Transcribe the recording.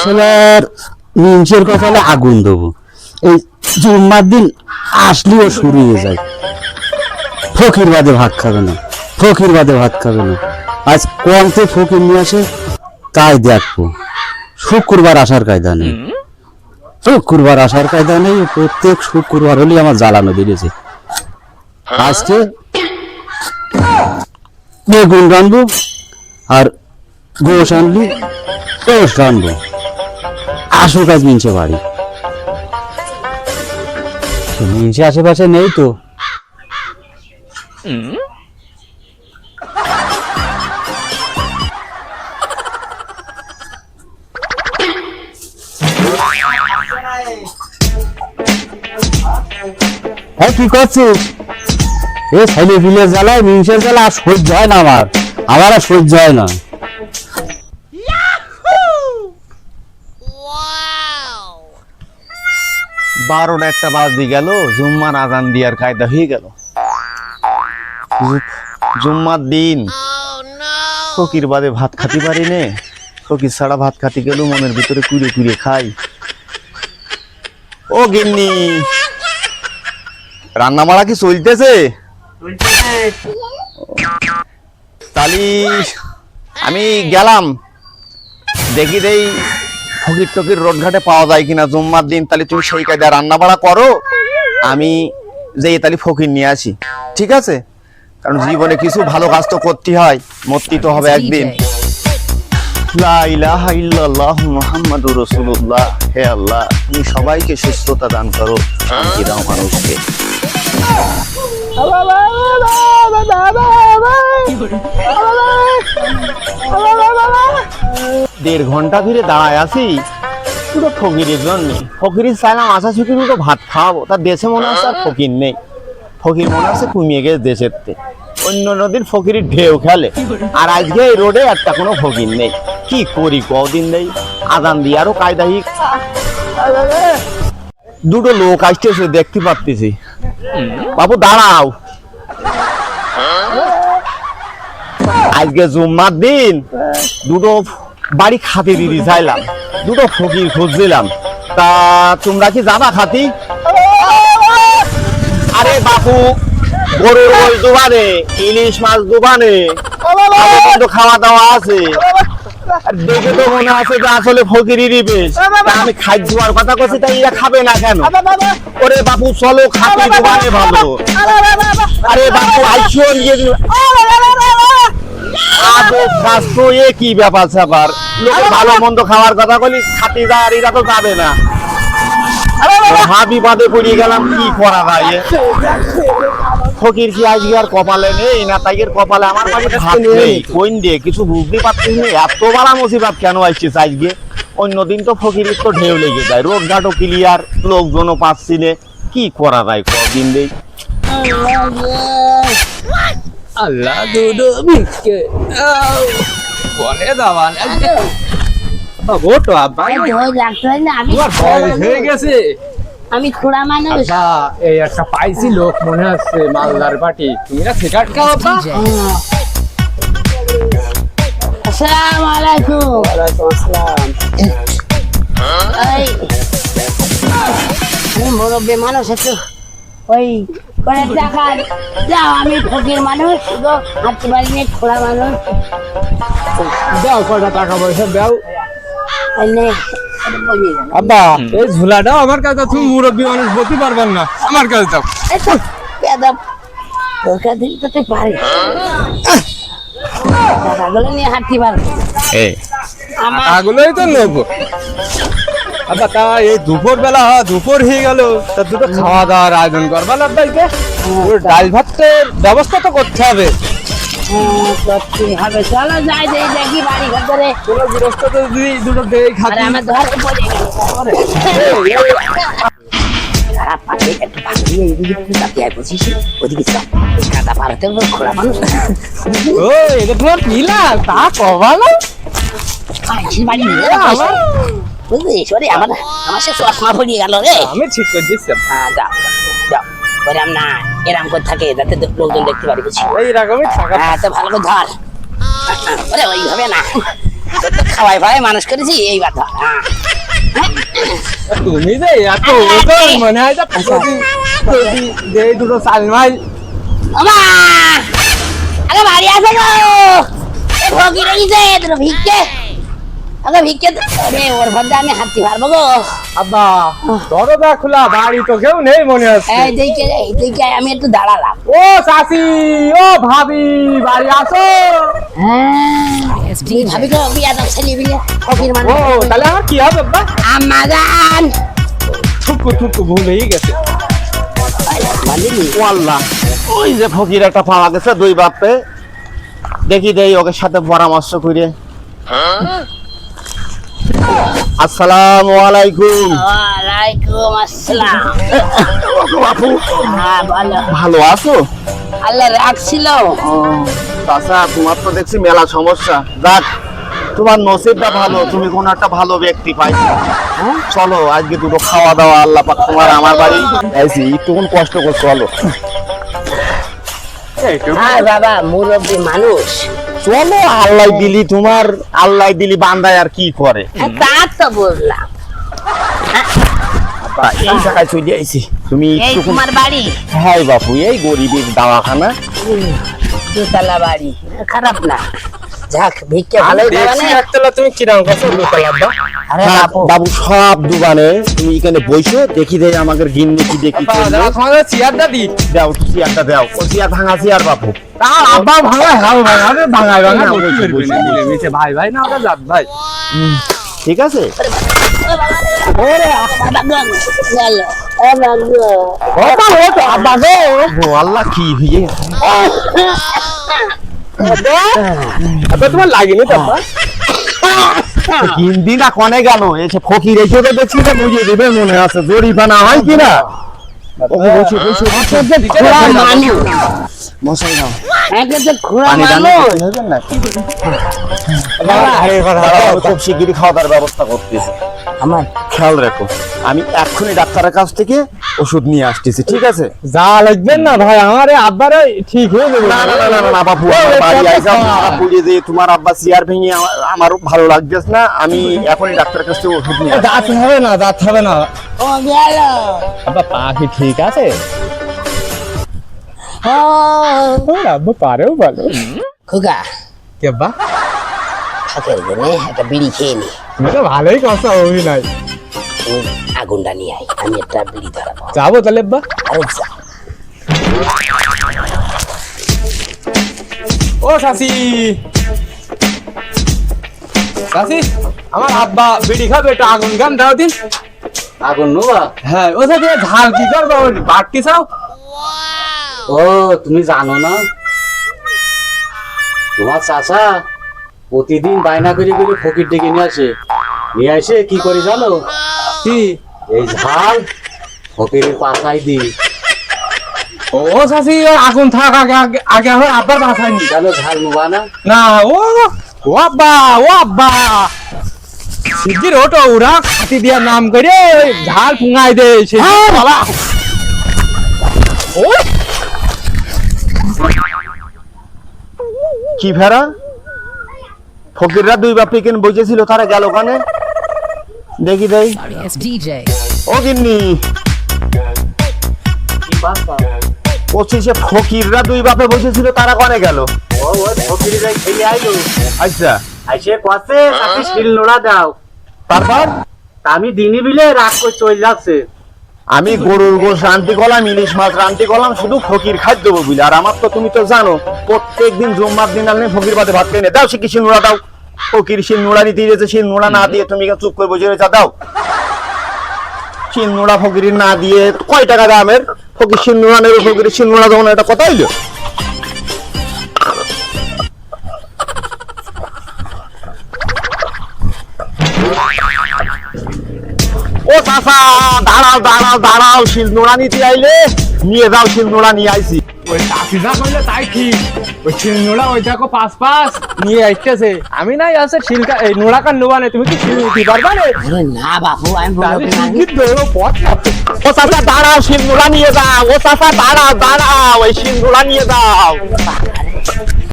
ছেলের নিঞ্চের কপালে আগুন দেবো। এই জুম্মার দিন আসলেও শুরু হয়ে যায়। ফকির বাদে ভাত খাবে না, ফকির বাদে ভাত খাবে না। আজ কোয়ান্তে ফকির নিয়ে আসে তাই দেখব শুক্রবার আসার কায়দা নেই। শুক্রবার আসার কায়দা নেই, প্রত্যেক শুক্রবার হলেই আমার জ্বালানো বেরিয়েছে আজকে বেগুন রানবো আর গোশ আনলি গোশ রানবো আসো কাজ মিনছে বাড়ি। মিনছে আশেপাশে নেই তো। হ্যাঁ কি করছিস এ ছেলে ফিলে জ্বালায় মিনসের জ্বালা আর সহ্য হয় না আমার। আমার আর সহ্য হয় না। বারোটা একটা বাজে গেল, জুম্মার আজান দিয়ার কায়দা হয়ে গেল। জুম্মার দিন। ফকির বাদে ভাত খাতে পারি নে। ফকির ছাড়া ভাত খাতে গেল মনের ভিতরে কুড়ে কুড়ে খাই। ও গিন্নি। রান্না বাড়া কি চলতেছে? তালি, আমি গেলাম। দেখি দেই। ফকির টকির রোড ঘাটে পাওয়া যায় কিনা জুম্মার দিন তাহলে তুমি সেই কায়দা রান্না বাড়া করো আমি যেই তাহলে ফকির নিয়ে আসি। ঠিক আছে? কারণ জীবনে কিছু ভালো কাজ তো করতে হয় মরতে তো হবে একদিন। হে আল্লাহ তুমি সবাইকে সুস্থতা দান করো শান্তি দাও মানুষকে। দেড় ঘণ্টা ধরে দাঁড়ায় আছি। পুরো ফকিরের জন্য। ফকিরের চাইলাম আশা ছুটি দুটো ভাত খাওয়াবো। তার দেশে মনে হচ্ছে আর ফকির নেই। ফকির মনে হচ্ছে কমিয়ে গেছে দেশের অন্য নদীর ফকিরের ঢেউ খেলে। আর আজকে এই রোডে একটা কোনো ফকির নেই। কি করি কদিন নেই আদান দিয়ে আরও কায়দাহি দুটো লোক আসতেছে, দেখতে পারতেছি। বাবু, দাঁড়াও। আজকে জুম্মার দিন। দুটো বাড়ি খাতে দিদি চাইলাম দুটো ফকির খুঁজছিলাম তা তোমরা কি যাবা খাতি? আরে বাপু, গরুর ওই দোকানে ইলিশ মাছ দোকানে তো খাওয়া দাওয়া আছে। দেখে তো মনে আছে যে আসলে ফকিরেরই বেশ আমি খাদ্য দেওয়ার কথা করছি তাই এরা খাবে না কেন? ওরে বাপু, চলো খাতি দোকানে ভালো। আরে বাপু আইসো স্বাস্থ্য এ কি ব্যাপার স্যাপার? লোকের ভালো মন্দ খাওয়ার কথা বলি খাতি যা আর এরা তো যাবে না। মহা বিপদে পড়িয়ে গেলাম কি করা যায় এ? ফকির কি আজকে আর কপালে নেই না তাইয়ের কপালে আমার কাছে ভাত নেই? কোন দিয়ে কিছু বুঝতে পারছিস না? এত বড় মুসিবত কেন আসছিস আজকে? অন্যদিন তো ফকিরের তো ঢেউ লেগে যায় রোড ঘাটও ক্লিয়ার লোকজনও পাচ্ছি না। কি করা যায় কদিন দেই? আল্লাহ দাওয়া ভোটো আব্বা আমি ধরে রাখতে হয় গেছে। আমি খোড়া মানুষ। আচ্ছা এই একটা পাইছি লোক মনে হচ্ছে মালদার পাটি তুমি না সিগারেট খাও আসসালামু আলাইকুম। এই, আমি মুরব্বী মানুষ একটু ওই করে টাকা যাও আমি ফকির মানুষ শুধু হাঁটতে পারিনি খোড়া মানুষ। দাও কটা টাকা পয়সা দাও। নে। আব্বা এই ঝুলাটাও আমার কাছে তুমি মুরব্বী মানুষ বলতে পারবেন না। আমার কাছে দাও। টাকাগুলো নিয়ে হাঁটতে পারবি আমার আগুলোই তো নেব। আব্বা তা এই দুপুর বেলা হয় দুপুর হয়ে গেল। তা দুটো খাওয়া দাওয়ার আয়োজন করবা আব্বাইকে? ওর ডাল ভাতের ব্যবস্থা তো করতে হবে। হবে চলো যাই যাই দেখি বাড়ি ঘর কোনো গৃহস্থ তো যদি দুটো দেই আমার ধরে পড়ে ও এটা তোমার তা কবালো আইসি বাড়ি নিয়ে বুঝলি আমার আমার সে চশমা পড়িয়ে গেল রে আমি ঠিক করে দিচ্ছি হ্যাঁ যাও না এরাম করে থাকে যাতে লোকজন দেখতে পারি বুঝছি এইরকমই থাকা। হ্যাঁ তো ভালো করে ধর। ওরে ওইভাবে না। তোর তো খাওয়াই ফাওয়াই মানুষ করেছি এই কথা হ্যাঁ। তুমি যে এত ওজন মনে হয় যে যে দুটো আমা আগে বাড়ি আসো গো। এ ভগি রইছে ভিক্ষে। আগে ভিক্ষে। আরে ওর মধ্যে আমি হাঁটতে পারব গো। আব্বা দরজা খোলা বাড়ি তো কেউ নেই মনে হচ্ছে। এই এই দিকে আমি একটু দাঁড়ালাম। ও চাচি ও ভাবি বাড়ি আসো। হ্যাঁ ভাবি তো বিয়া তো ছেলে বিলে ফকির ও মানুষ তাহলে আমার কি হবে আব্বা? আম্মা জান। ঠুকু ঠুকু ভুল হয়ে গেছে। বলিনি ও আল্লাহ ওই যে ফকির একটা পাওয়া গেছে দুই বাপে। দেখি দেই ওকে সাথে পরামর্শ করে আসসালামু আলাইকুম। ওয়ালাইকুম আসসালাম। বাপু হ্যাঁ ভালো। আছো? আল্লাহ রাখছিল চাচা তোমার তো দেখছি মেলা সমস্যা। যাক তোমার নসিবটা ভালো তুমি কোন একটা ভালো ব্যক্তি পাইছো চলো আজকে দুটো খাওয়া দাওয়া আল্লাহ পাক তোমার আমার বাড়ি। আইছি একটুকুন কষ্ট করে চলো হ্যাঁ বাবা মুরব্বী মানুষ। চলো আল্লাহ দিলি তোমার আল্লাহ দিলি বান্দায় আর কি করে? হ্যাঁ, তা তো বললাম। এই জায়গায় চলে আইছি। তুমি তোমার বাড়ি? হ্যাঁ বাপু এই গরিবের দাওয়াখানা। দুতলা বাড়ি। খারাপ না। যাক ভিক্ষে দেবে দেখছি একতলা তুমি কিরম করছ দোতলা আব্বা? আরে বাপু। বাবু সব দোকানে তুমি এখানে বইসো দেখি দেয় আমাদের গিন্নি কি দেখি তোমাদের চেয়ারটা দি। দাও চেয়ারটা দাও। ও চেয়ার ভাঙা চেয়ার বাপু। তা আব্বা ভাঙা হাও ভাঙা রে ভাঙায় ভাঙা। ভাই ভাই না ওটা জাত ভাই। ঠিক আছে? ওরে বাবা বাবা আব্বা গো। ও আল্লাহ কি আব্বা তোমার লাগেনি তো আব্বা হিন্দি না কনে গেল এসে ফকির এসে তো দেখছি না বুঝিয়ে দেবে মনে আছে জরিফানা হয় কিনা বসে বসে মশাই নাও। খুব শিগগিরই খাওয়া দাওয়ার ব্যবস্থা করতেছি। আমার খেয়াল রাখো আমি এক্ষুনি ডাক্তারের কাছ থেকে ওষুধ নিয়ে আসতেছি ঠিক আছে? যা লাগবেন না ভাই আমার আব্বারে ঠিক হয়ে যাবে। না না না না, বাপু বাড়ি যে তোমার আব্বা চেয়ার ভেঙে আমার- ভালো লাগতেছে না আমি এখনই ডাক্তারের কাছ থেকে ওষুধ নিয়ে। দাঁত হবে না দাঁত হবে না। ও গেল। আব্বা পা কি ঠিক আছে? ওর আব্বা পারেও ভালো খুগা কি আব্বা ফাঁকের জন্য একটা বিড়ি খেয়ে নি তো ভালোই কথা অভিনয় তুই আগুনটা নিয়ে আয় আমি একটা বিড়ি ধরাবো যাব তাহলে আব্বা আরে যা ও শাসি শাসি আমার আব্বা বিড়ি খাবে একটু আগুন গান দাও দিন আগুন নোবা হ্যাঁ ও সাথে ঝাল কি করব বাড়তি চাও ও তুমি জানো না? তোমার চাচা প্রতিদিন বায়না করে করে ফকির ডেকে নিয়ে আসে। নিয়ে আসে কি করে জানো? কি? এই ঝাল ফকিরের পাশায় দি ও ও আগুন থাক আগে আগে আগে আমার আব্বার নি কেন ঝাল নোবা না? না ও ও আব্বা ও আব্বা। শিগগির ওটো ওরা খাতি দিয়া নাম করে ঝাল ফুঙাই দে সে। বাবা। ও কি ফেরা ফকিররা দুই বাপ কেন বসেছিল তারা গেল ওখানে দেখি দেই। ও গিন্নি। পঁচিশে ফকিররা দুই বাপে বসেছিল তারা কনে গেল? ও ও ফকির যাই খেলে আইলো আচ্ছা। আইসে কষে সাথে শিল নোড়া দাও। তারপর? আমি দিনই বিলে রাগ করে চলে যাচ্ছে। আমি গরুর গোশ রান্তি করলাম ইলিশ মাছ রান্তি করলাম শুধু ফকির খাদ্য বুঝলে আর আমার তো তুমি তো জানো প্রত্যেক দিন জুম্মার দিন আনলে ফকির বাদে ভাত খেয়ে নে। দাও সে কি নোড়া দাও। ফকির সে নোড়া নিতে দিয়েছে সে নোড়া না দিয়ে তুমি চুপ করে বসে রয়েছে, দাও। শিল নোড়া ফকির না দিয়ে কয় টাকা দামের? ফকির নোড়া নেবে, ফকির শিল নোড়া দেবো না, এটা কথা হইল? ও দাঁড়াও দাঁড়াও দাঁড়াও শিল নোড়া নিতে আইলে? নিয়ে যাও শিল নোড়া নিয়ে আইছি। ওই চাষি যা তাই ঠিক ওই শিল নোড়া ওই দেখো নিয়ে আমি নাই আছে শিলকা এই নোড়া কান নোবা তুই কি শিল নিতে পারবা না? না বাপু আমি বলব না শিগগির দৌড়ো পথ ও চাচা দাঁড়াও শিল নোড়া নিয়ে যাও। ও চাচা দাঁড়াও দাঁড়াও ওই শিল নোড়া নিয়ে যাও। বাবারে।